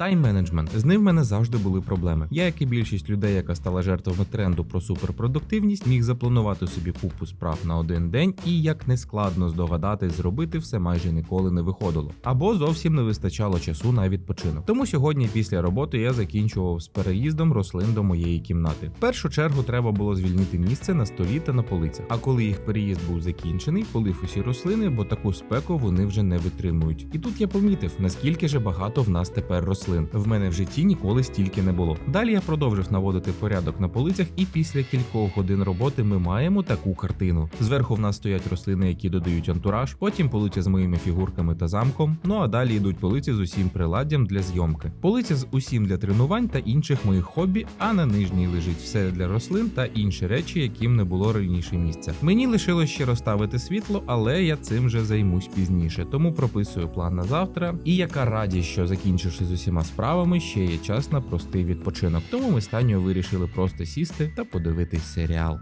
Тайм-менеджмент. З ним в мене завжди були проблеми. Я, як і більшість людей, яка стала жертвами тренду про суперпродуктивність, міг запланувати собі купу справ на один день, і як не складно здогадатись, зробити все майже ніколи не виходило. Або зовсім не вистачало часу на відпочинок. Тому сьогодні, після роботи, я закінчував з переїздом рослин до моєї кімнати. В першу чергу треба було звільнити місце на столі та на полицях. А коли їх переїзд був закінчений, полив усі рослини, бо таку спеку вони вже не витримують. І тут я помітив, наскільки же багато в нас тепер рослин. В мене в житті ніколи стільки не було. Далі я продовжив наводити порядок на полицях, і після кількох годин роботи ми маємо таку картину. Зверху в нас стоять рослини, які додають антураж, потім полиця з моїми фігурками та замком. Ну а далі йдуть полиці з усім приладдям для зйомки. Полиця з усім для тренувань та інших моїх хобі, а на нижній лежить все для рослин та інші речі, яким не було раніше місця. Мені лишилось ще розставити світло, але я цим вже займусь пізніше, тому прописую план на завтра. І яка радість, що закінчивши з усіма справами, ще є час на простий відпочинок. Тому ми з Танею вирішили просто сісти та подивитись серіал.